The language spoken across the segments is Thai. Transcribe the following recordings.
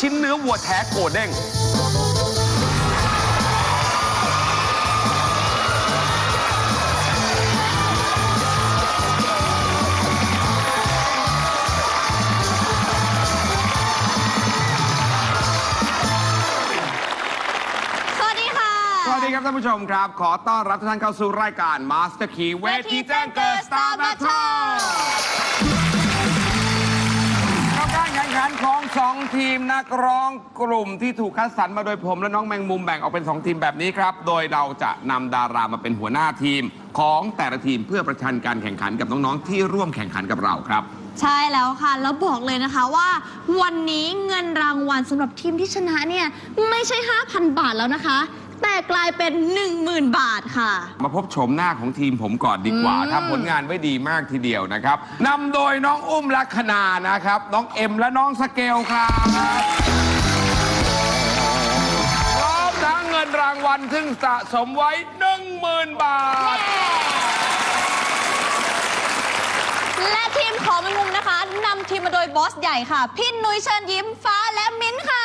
ชิ้นเนื้อวัวแท้โกเด้ง สวัสดีค่ะ สวัสดีครับท่านผู้ชมครับ ขอต้อนรับทุกท่านเข้าสู่รายการ Master Key เวทีแจ้งเกิด Star Battle น้องสองทีมนักร้องกลุ่มที่ถูกคัดสรรมาโดยผมและน้องแมงมุมแบ่งออกเป็น 2 ทีมแบบนี้ครับ โดยเราจะนำดารามาเป็นหัวหน้าทีมของแต่ละทีมเพื่อประชันการแข่งขันกับน้องๆที่ร่วมแข่งขันกับเราครับ ใช่แล้วค่ะ แล้วบอกเลยนะคะว่า วันนี้เงินรางวัลสำหรับทีมที่ชนะเนี่ย ไม่ใช่ 5,000 บาทแล้วนะคะ แต่กลายเป็น 10,000 บาทค่ะ มาพบโฉมหน้าของทีมผมก่อนดีกว่าอืมทำผลงานไว้ดีมากทีเดียวนะครับนำโดยน้องอุ้มลัคนานะครับ น้องเอ็มและน้องสเกลครับพร้อมทั้งเงินรางวัลซึ่งสะสมไว้ 10,000 บาท และทีมของแมงมุมนะคะนำทีมมาโดยบอสใหญ่ค่ะ พี่นุ้ยเชิญยิ้มฟ้าและมิ้นท์ค่ะ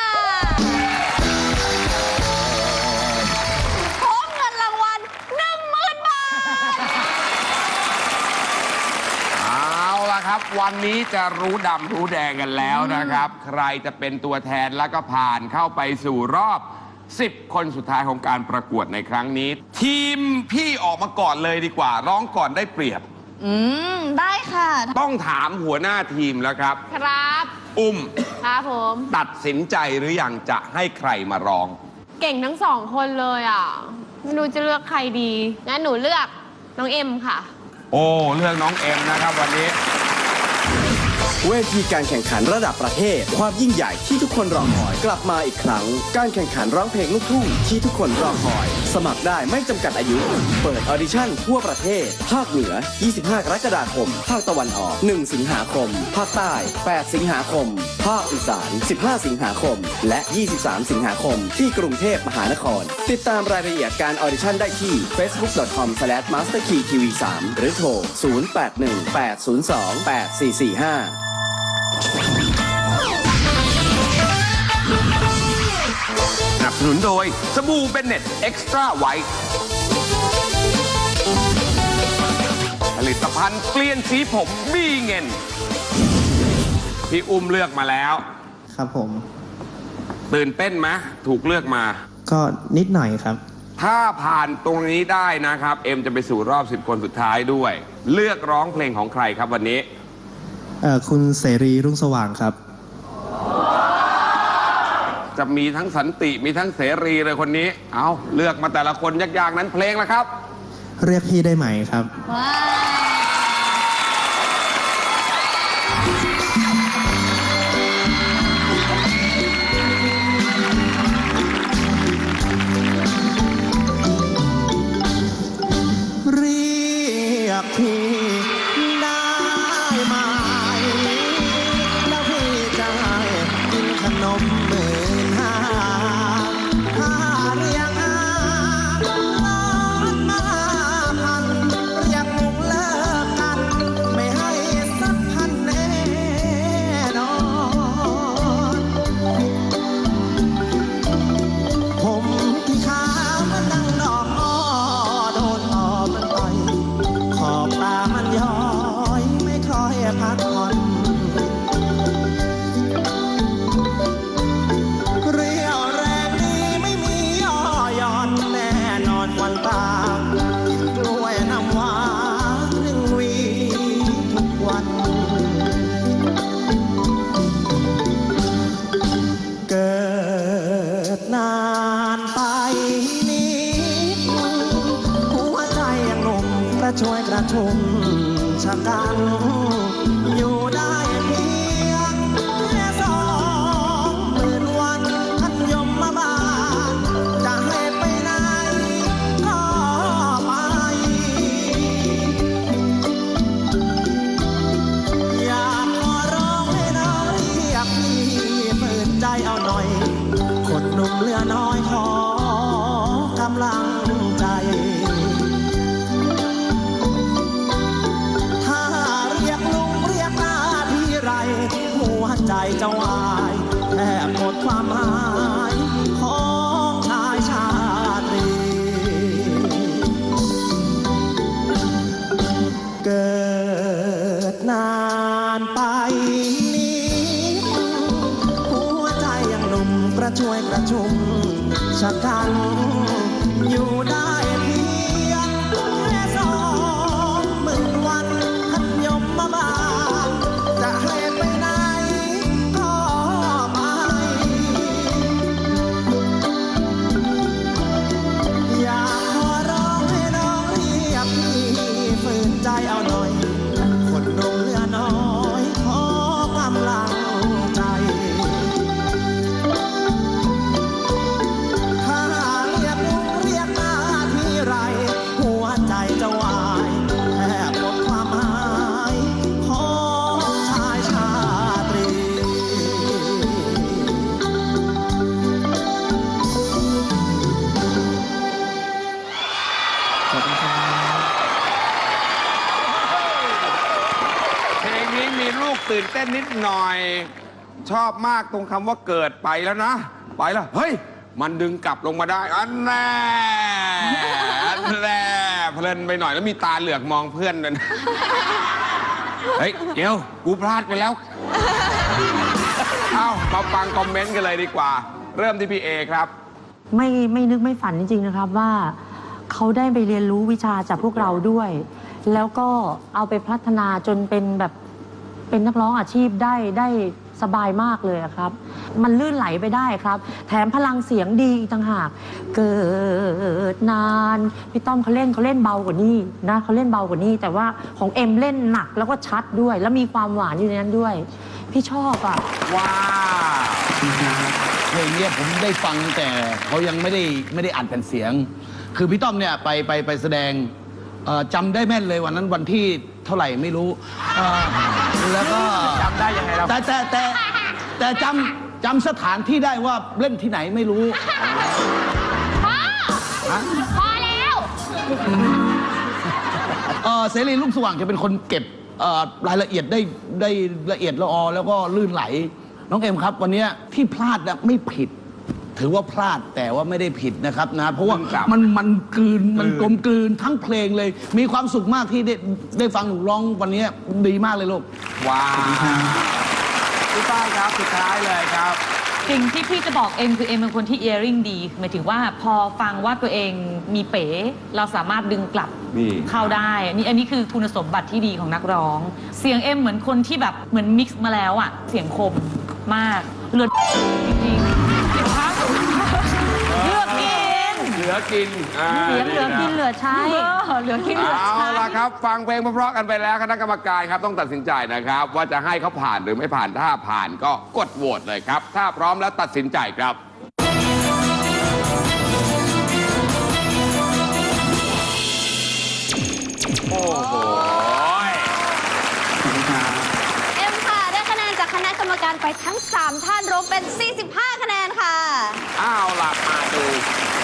วันนี้จะรู้ดำรู้แดงกันแล้วนะครับ ใครจะเป็นตัวแทนแล้วก็ผ่านเข้าไปสู่รอบ 10 คนสุดท้ายของการประกวดในครั้งนี้ ทีมพี่ออกมาก่อนเลยดีกว่า ร้องก่อนได้เปรียบ อืม ได้ค่ะ ต้องถามหัวหน้าทีมแล้วครับ ครับ อุ้ม ครับผม ตัดสินใจหรืออยังจะให้ใครมาร้อง เก่งทั้งสองคนเลยอะ ไม่รู้จะเลือกใครดี งั้นหนูเลือกน้องเอ็มค่ะ โอ้เรื่องน้องเอ็มนะครับวันนี้ เวทีการแข่งขันระดับประเทศ ความยิ่งใหญ่ที่ทุกคนรอคอยกลับมาอีกครั้ง การแข่งขันร้องเพลงลูกทุ่งที่ทุกคนรอคอย สมัครได้ไม่จำกัดอายุ เปิดออดิชั่นทั่วประเทศ ภาคเหนือ 25 กรกฎาคม ภาคตะวันออก 1 สิงหาคม ภาคใต้ 8 สิงหาคม ภาคอีสาน 15 สิงหาคม และ 23 สิงหาคม ที่กรุงเทพมหานคร ติดตามรายละเอียดการออดิชั่นได้ที่ facebook.com/masterkeytv3 หรือโทร 0818028445 สนับสนุนโดยสบู่เบนเน็ตเอ็กซ์ตร้าไวท์ผลิตภัณฑ์เปลี่ยนสีผมบีเงิน พี่อุ้มเลือกมาแล้ว ครับผม ตื่นเต้นไหมถูกเลือกมา ก็นิดหน่อยครับ ถ้าผ่านตรงนี้ได้นะครับ เอ็มจะไปสู่รอบ 10 คนสุดท้ายด้วย เลือกร้องเพลงของใครครับวันนี้เอ่อ คุณเสรีรุ่งสว่างครับ จะมีทั้งสันติมีทั้งเสรีเลยคนนี้ เอาเลือกมาแต่ละคนยากๆนั้นเพลงแล้วครับ เรียกพี่ได้ไหมครับ ว้าว ช่วยประชุมชะกัน ชอบมากตรงคำว่าเกิดไปแล้วนะ ไปแล้ว เฮ้ย มันดึงกลับลงมาได้อันแน่อันแน่เพลินไปหน่อยแล้วมีตาเหลือกมองเพื่อนด้วยนะเฮ้ยเดี๋ยวกูพลาดไปแล้ว เอ้ามาฟังคอมเมนต์กันเลยดีกว่า เริ่มที่พี่เอครับ ไม่ไม่นึกไม่ฝันจริงๆนะครับว่าเขาได้ไปเรียนรู้วิชาจากพวกเราด้วย แล้วก็เอาไปพัฒนาจนเป็นแบบเป็นนักร้องอาชีพได้ได้ สบายมากเลยอะครับ มันลื่นไหลไปได้ครับ แถมพลังเสียงดีอีกต่างหาก เกิดนานพี่ต้อมเขาเล่นเขาเล่นเบากว่านี้นะเขาเล่นเบากว่านี้ แต่ว่าของเอ็มเล่นหนักแล้วก็ชัดด้วย แล้วมีความหวานอยู่ในนั้นด้วย พี่ชอบอะว้าวเพลงเนี้ยผมได้ฟังแต่เขายังไม่ได้ไม่ได้อ่านแผ่นเสียง คือพี่ต้อมเนี่ยไปไปไปแสดงเอ่อจำได้แม่นเลยวันนั้นวันที่เท่าไหร่ไม่รู้เอ่อ แล้วก็จำได้ยังไงเราแต่แต่แต่แต่จำจำสถานที่ได้ว่าเล่นที่ไหนไม่รู้พอแล้วเอ่อเสรีลูกสว่างจะเป็นคนเก็บเอ่อรายละเอียดได้ได้ละเอียดละออแล้วก็ลื่นไหล น้องเอ็มครับ วันเนี้ยที่พลาดนะไม่ผิด ถือว่าพลาดแต่ว่าไม่ได้ผิดนะครับนะเพราะว่าครับมันมันกลืนมันกลมกลืนทั้งเพลงเลย มีความสุขมากที่ได้ได้ฟังหนูร้องวันเนี้ยดีมากเลยลูกว้าวพี่ป้ายครับสุดท้ายเลยครับสิ่งที่พี่จะบอกเอ็มคือเอ็มเป็นคนที่เอียริงดีหมายถึงว่าพอฟังว่าตัวเองมีเป๋ เราสามารถดึงกลับนี่เข้าได้นี่อันนี้คือคุณสมบัติที่ดีของนักร้อง เสียงเอ็มเหมือนคนที่แบบเหมือนมิกซ์มาแล้วอะเสียงคมมากเลือดจริงๆ ลือกินอ่าเสียงเหลือกินเหลือใช้เออเหลือกินเหลือเอาใช้ละครับ ฟังเพลงเพราะๆกันไปแล้วคณะกรรมการครับต้องตัดสินใจนะครับ ว่าจะให้เขาผ่านหรือไม่ผ่านถ้าผ่านก็กดโหวตเลยครับ ถ้าพร้อมแล้วตัดสินใจครับ โอ้โห เอ็มค่ะ ได้คะแนนจากคณะกรรมกานไปทั้ง 3 ท่านรวมเป็น 45 คะแนนค่ะเอาล่ะมาดู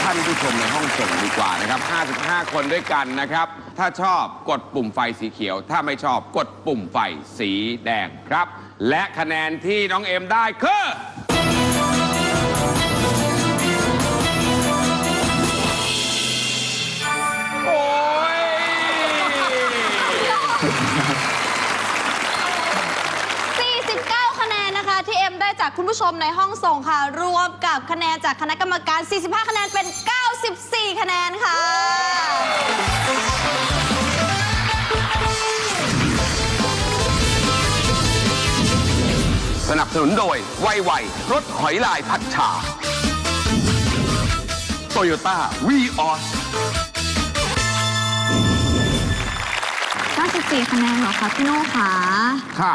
ท่านผู้ชมในห้องส่งดีกว่านะครับ 55 คนด้วยกันนะครับ ถ้าชอบกดปุ่มไฟสีเขียว ถ้าไม่ชอบกดปุ่มไฟสีแดงครับ และคะแนนที่น้องเอ็มได้คือ จากคุณผู้ชมในห้องส่งค่ะ รวมกับคะแนนจากคณะกรรมการ 45 คะแนนเป็น 94 คะแนนค่ะ สนับสนุนโดยไวไวรถหอยลายพัดชาโตโยต้าวีออส94คะแนนเหรอคะพี่โน่ค่ะค่ะ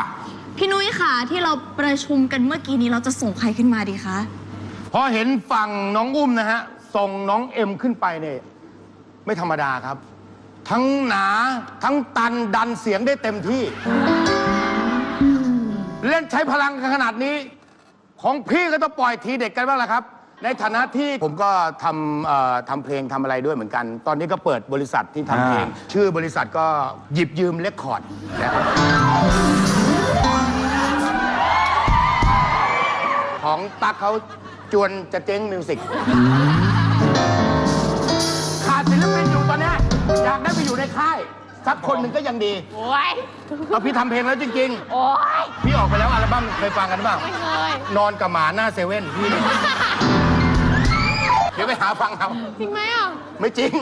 พี่นุ้ยค่ะที่เราประชุมกันเมื่อกี้นี้เราจะส่งใครขึ้นมาดีคะพอเห็นฝั่งน้องอุ้มนะฮะ ส่งน้องเอ็มขึ้นไปเนี่ยไม่ธรรมดาครับ ทั้งหนาทั้งตันดันเสียงได้เต็มที่ เล่นใช้พลังกันขนาดนี้ ของพี่ก็ต้องปล่อยทีเด็กกันบ้างละครับ ในฐานะที่ผมก็ทำเอ่อทำเพลงทำอะไรด้วยเหมือนกัน ตอนนี้ก็เปิดบริษัทที่ทำเพลง ชื่อบริษัทก็หยิบยืมเลคคอร์ดนะครับ ของตั๊กเขาจวนจะเจ๊งมิวสิกขาดศิลปินอยู่ตอนเนี้ยอยากได้ไปอยู่ในค่าย สักคนหนึ่งก็ยังดีโอ้ยเอาพี่ทำเพลงแล้วจริง โอ้ยๆ พี่ออกไปแล้วอัลบั้มเคยฟังกันเปล่า ไม่เคยนอนกับหมาหน้าเซเว่นพี่เนี่ยเดี๋ยวไปหาฟังเอาจริงไหมอะ ไม่จริง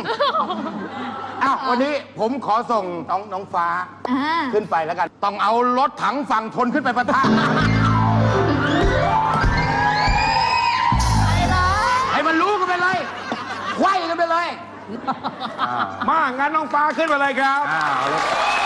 อ้าววันนี้ผมขอส่งน้องน้องฟ้า อ่า ขึ้นไปแล้วกัน ต้องเอารถถังฝั่งทนขึ้นไปประทะ มางั้นน้องฟ้าขึ้นมาเลยครับ อ้าว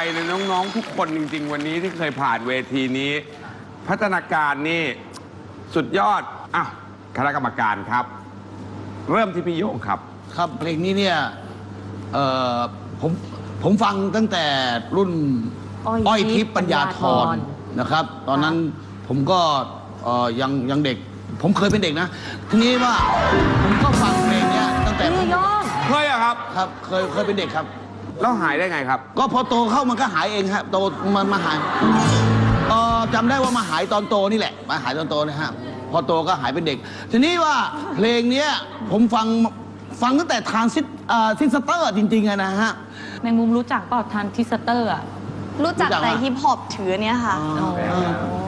ผมภูมิใจในน้องๆ ทุกคนจริง ๆ วันนี้ที่เคยผ่านเวทีนี้ พัฒนาการนี่สุดยอดอะคณะกรรมการครับ เริ่มที่พี่โยงครับ ครับเพลงนี้เนี่ยเอ่อผมผมฟังตั้งแต่รุ่นอ้อยอ้อยทิทิพพย์ย์ปัญญาธปัญญาธรรนะครับ ตอนนั้นผมก็เอ่อยังยังเด็ก ผมเคยเป็นเด็กนะ ทีนี้ว่าผมก็ฟังเพลงเนี้ยตั้งแต่พี่โยงเคยอะครับ ครับเคยเคยเป็นเด็กครับ แล้วหายได้ไงครับ ก็พอโตเข้ามันก็หายเองครับโตมันมาหายเออจำได้ว่ามาหายตอนโตนี่แหละ มาหายตอนโตนะฮะพอโตก็หายเป็นเด็ก ทีนี้ว่าเพลงเนี้ยผมฟังฟังตั้งแต่ทรานซิสเอ่อซิสเตอร์จริงๆอะนะฮะ แมงมุมรู้จักเปล่าทันทิสเตอร์อะ รู้จักรู้จักแต่ปะฮิปฮอปถือเนี่ยค่ะ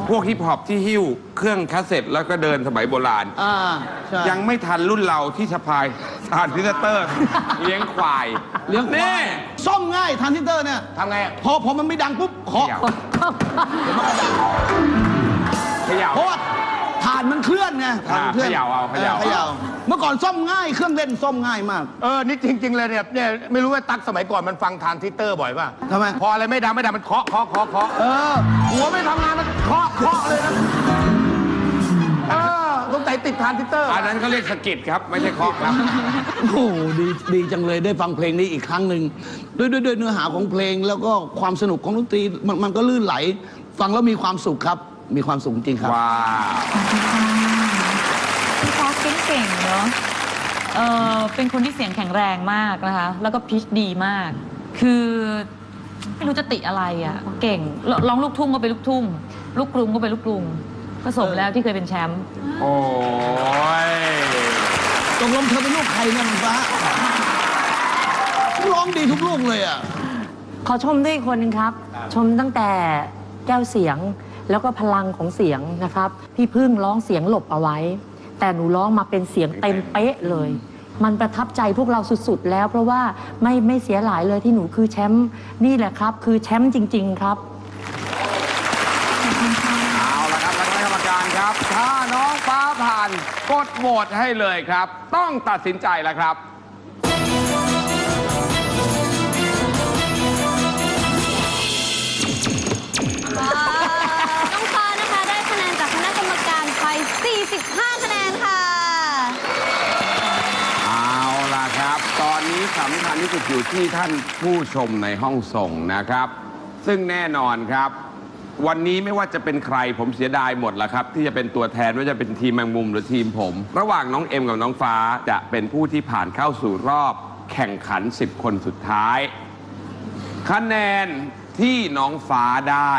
พวกฮิปฮอปที่หิ้วเครื่องคาสเซ็ตแล้วก็เดินสมัยโบราณ อ่าใช่ยังไม่ทันรุ่นเราที่สะพาย ทานพิซเตอร์เลี้ยงควายเลี้ยงควานี่ยซ่อมง่ายทรานซิสเตอร์เนี่ย ทำไงอะพอพอมันไม่ดังปุ๊บเคาะเดี๋ยวเดี๋ยวมันก็ดังย่า เพราะว่าฐานมันเคลื่อนไงฐานมันเคลื่อนเขย่าเอาเขย่าออเขย่า เมื่อก่อนซ่อมง่ายเครื่องเล่นซ่อมง่ายมาก เออ นี่จริง ๆ เลยเนี่ยเนี่ยไม่รู้ว่าตั๊กสมัยก่อนมันฟังทานทิตเตอร์บ่อยป่ะทำไม พออะไรไม่ดังไม่ดังมันเคาะเคาะเคาะเคาะเออหัวไม่ทำงานมันเคาะเคาะเลยนะเออสงสัย ติดทานทิตเตอร์อันนั้นเขาเรียกสะกิดครับ ไม่ใช่เคาะครับ โอ้โหดีดีจังเลยได้ฟังเพลงนี้อีกครั้งหนึ่งด้วยด้วยด้วยเนื้อหาของเพลงแล้วก็ความสนุกของดนตรีมันมันก็ลื่นไหล ฟังแล้วมีความสุขครับ มีความสุขจริงครับ ว้าว พี่ป๊อกเก่งๆเนาะเออเป็นคนที่เสียงแข็งแรงมากนะคะ แล้วก็พิชดีมาก คือไม่รู้จะติอะไรอะ่ะ เก่งรร้องลูกทุ่งก็เป็นลูกทุ่ง ลูกกรุงก็เป็นลูกกรุง ผสมแล้วที่เคยเป็นแชมป์โอ้ยตกลงเธอเป็นลูกใครเนี่ยมันฟ้าร้องดีทุกลูกเลยอะ ขอชมด้วยอีกคนหนึงครับ ชมตั้งแต่แก้วเสียงแล้วก็พลังของเสียงนะครับ พี่พึ่งร้องเสียงหลบเอาไว้ แต่หนูร้องมาเป็นเสียงเต็มเป๊ะเลย มันประทับใจพวกเราสุดๆแล้ว เพราะว่าไม่ไม่เสียหลายเลยที่หนูคือแชมป์นี่แหละครับ คือแชมป์จริง ๆ ครับ กดโหวตให้เลยครับ ต้องตัดสินใจแล้วครับน้องฟ้านะคะได้คะแนนจากคณะกรรมการไป 45 คะแนนค่ะ เอาล่ะครับ ตอนนี้สำคัญที่สุดอยู่ที่ท่านผู้ชมในห้องส่งนะครับ ซึ่งแน่นอนครับ วันนี้ไม่ว่าจะเป็นใครผมเสียดายหมดละครับ ที่จะเป็นตัวแทนว่าจะเป็นทีมแมงมุมหรือทีมผม ระหว่างน้องเอ็มกับน้องฟ้าจะเป็นผู้ที่ผ่านเข้าสู่รอบ แข่งขัน 10 คนสุดท้าย คะแนนที่น้องฟ้าได้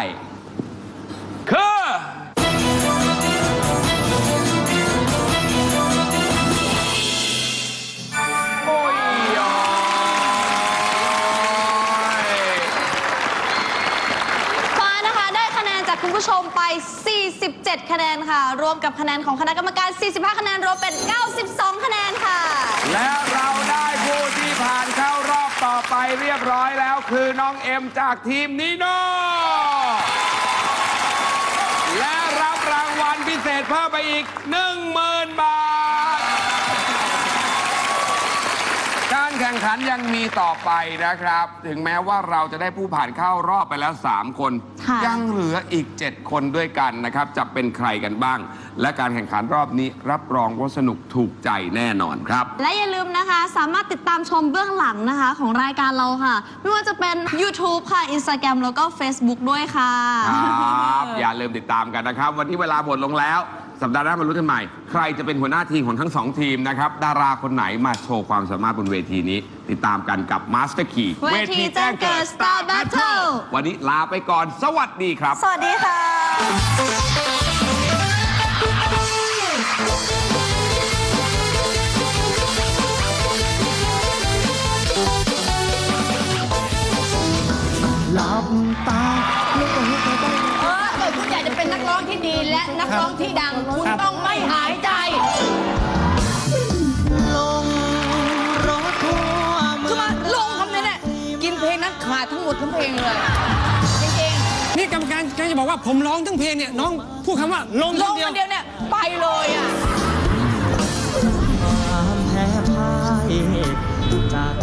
47 คะแนนค่ะ รวมกับคะแนนของคณะกรรมการ 45 คะแนนรวมเป็น 92 คะแนนค่ะ และเราได้ผู้ที่ผ่านเข้ารอบต่อไปเรียบร้อยแล้วคือน้องเอ็มจากทีมนีโน่และรับรางวัลพิเศษเพิ่มไปอีก1 0 0 0 0 ข่งขันยังมีต่อไปนะครับ ถึงแม้ว่าเราจะได้ผู้ผ่านเข้ารอบไปแล้ว 3 คน ค่ะ ยังเหลืออีก 7 คนด้วยกันนะครับ จะเป็นใครกันบ้าง และการแข่งขันรอบนี้รับรองว่าสนุกถูกใจแน่นอนครับ และอย่าลืมนะคะ สามารถติดตามชมเบื้องหลังนะคะ ของรายการเราค่ะ ไม่ว่าจะเป็น YouTube ค่ะ Instagram แล้วก็ Facebook ด้วยค่ะ ครับ อย่าลืมติดตามกันนะครับ วันนี้เวลาหมดลงแล้ว สัปดาห์หน้ามารู้กันใหม่ ใครจะเป็นหัวหน้าทีมของทั้งสองทีมนะครับ ดาราคนไหนมาโชว์ความสามารถบนเวทีนี้ ติดตามกันกับ Master Key เวทีแจ้งเกิด Star Battle วันนี้ลาไปก่อน สวัสดีครับ สวัสดีค่ะ ร้องที่ดัง คุณต้องไม่หายใจ ลงรถทัวร์เมืคือองมาลงคำนี้เนี่ยกินเพลงนั้นขาดทั้งหมดทั้งเพลงเลยจริงนี่กรรมการกำลังจะบอกว่าผมร้องทั้งเพลงเนี่ยน้องพูดคำว่าลงๆลคำงเดียว คนเดียวเนี่ยไปเลยอะ